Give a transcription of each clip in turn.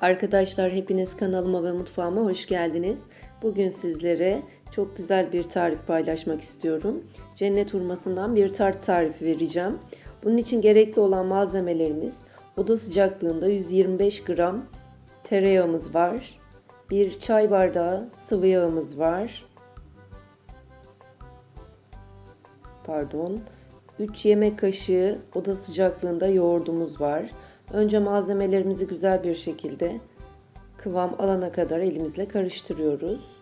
Arkadaşlar hepiniz kanalıma ve mutfağıma hoş geldiniz. Bugün sizlere çok güzel bir tarif paylaşmak istiyorum. Cennet hurmasından bir tart tarifi vereceğim. Bunun için gerekli olan malzemelerimiz oda sıcaklığında 125 gram tereyağımız var. Bir çay bardağı sıvı yağımız var. Pardon. 3 yemek kaşığı oda sıcaklığında yoğurdumuz var. Önce malzemelerimizi güzel bir şekilde kıvam alana kadar elimizle karıştırıyoruz.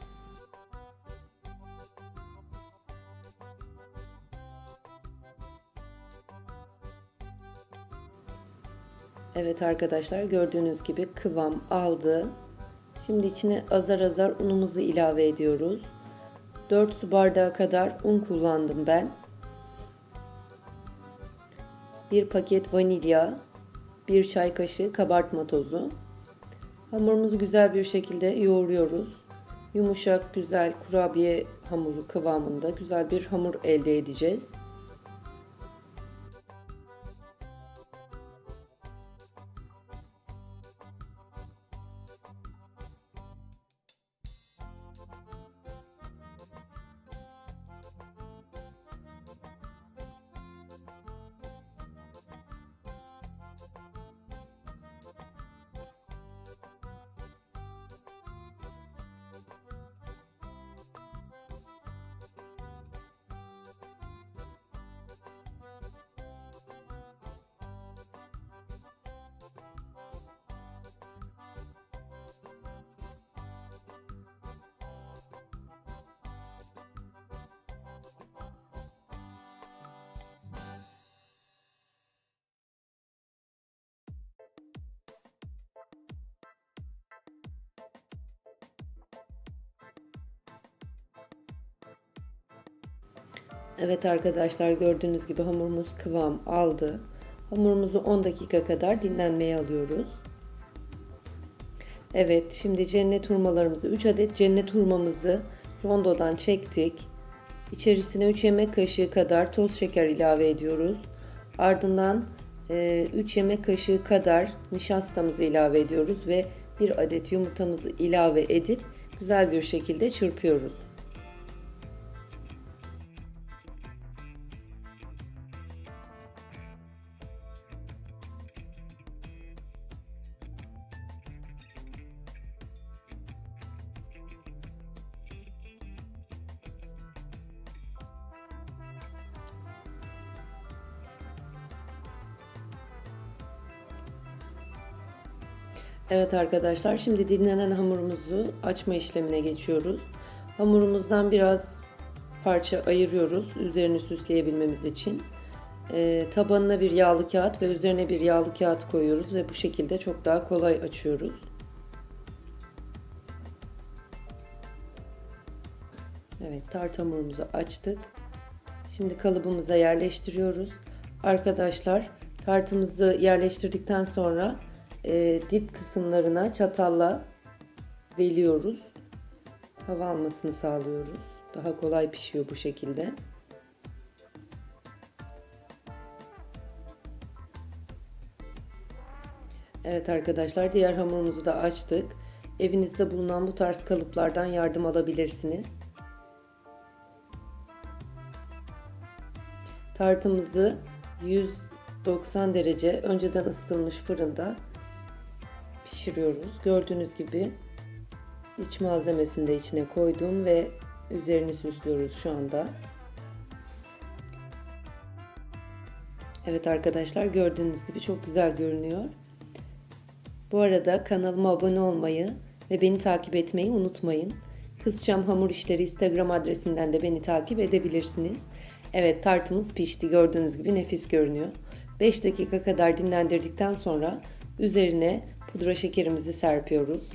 Evet arkadaşlar gördüğünüz gibi kıvam aldı. Şimdi içine azar azar unumuzu ilave ediyoruz. 4 su bardağı kadar un kullandım ben. 1 paket vanilya, 1 çay kaşığı kabartma tozu. Hamurumuzu güzel bir şekilde yoğuruyoruz. Yumuşak, güzel kurabiye hamuru kıvamında güzel bir hamur elde edeceğiz. Evet arkadaşlar gördüğünüz gibi hamurumuz kıvam aldı. Hamurumuzu 10 dakika kadar dinlenmeye alıyoruz. Evet şimdi cennet hurmalarımızı 3 adet cennet hurmamızı rondodan çektik. İçerisine 3 yemek kaşığı kadar toz şeker ilave ediyoruz. Ardından 3 yemek kaşığı kadar nişastamızı ilave ediyoruz ve 1 adet yumurtamızı ilave edip güzel bir şekilde çırpıyoruz. Evet arkadaşlar şimdi dinlenen hamurumuzu açma işlemine geçiyoruz. Hamurumuzdan biraz parça ayırıyoruz üzerini süsleyebilmemiz için. E, tabanına bir yağlı kağıt ve üzerine bir yağlı kağıt koyuyoruz ve bu şekilde çok daha kolay açıyoruz. Evet tart hamurumuzu açtık. Şimdi kalıbımıza yerleştiriyoruz. Arkadaşlar tartımızı yerleştirdikten sonra e, dip kısımlarına çatalla beliyoruz. Hava almasını sağlıyoruz. Daha kolay pişiyor bu şekilde. Evet arkadaşlar diğer hamurumuzu da açtık. Evinizde bulunan bu tarz kalıplardan yardım alabilirsiniz. Tartımızı 190 derece önceden ısıtılmış fırında pişiriyoruz. Gördüğünüz gibi iç malzemesini de içine koydum ve üzerini süslüyoruz şu anda. Evet arkadaşlar gördüğünüz gibi çok güzel görünüyor. Bu arada kanalıma abone olmayı ve beni takip etmeyi unutmayın. Kızçam Hamur İşleri Instagram adresinden de beni takip edebilirsiniz. Evet tartımız pişti gördüğünüz gibi nefis görünüyor. 5 dakika kadar dinlendirdikten sonra üzerine pudra şekerimizi serpiyoruz.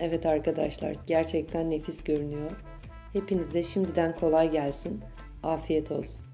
Evet arkadaşlar gerçekten nefis görünüyor. Hepinize şimdiden kolay gelsin. Afiyet olsun.